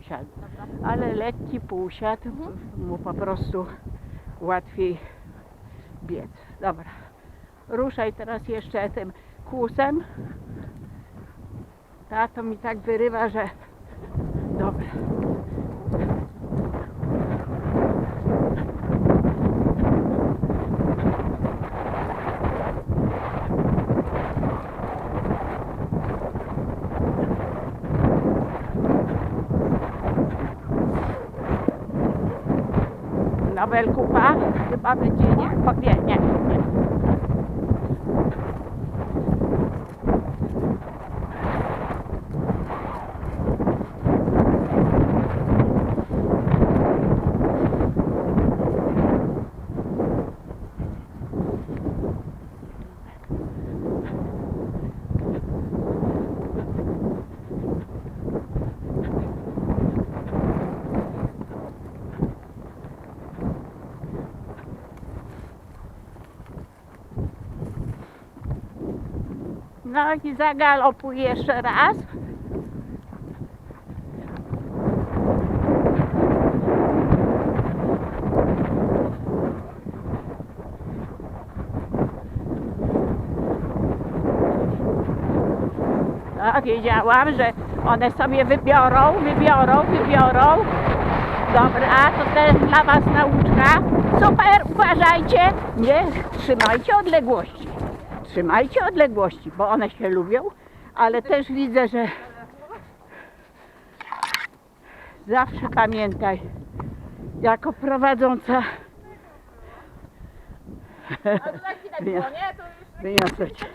siadł. Ale lekki półsiad mu po prostu łatwiej biec. Dobra. Ruszaj teraz jeszcze tym kłusem. Ta to mi tak wyrywa, że... Dobra. Nobel kupa chyba będzie, nie? Po- Nie, nie, No i zagalopuj jeszcze raz. No, wiedziałam, że one sobie wybiorą, wybiorą, wybiorą. Dobra, to też dla Was nauczka. Super, uważajcie. Nie, trzymajcie odległości. Trzymajcie odległości, bo one się lubią, ale też widzę, że zawsze pamiętaj, jako prowadząca wyniosę cię.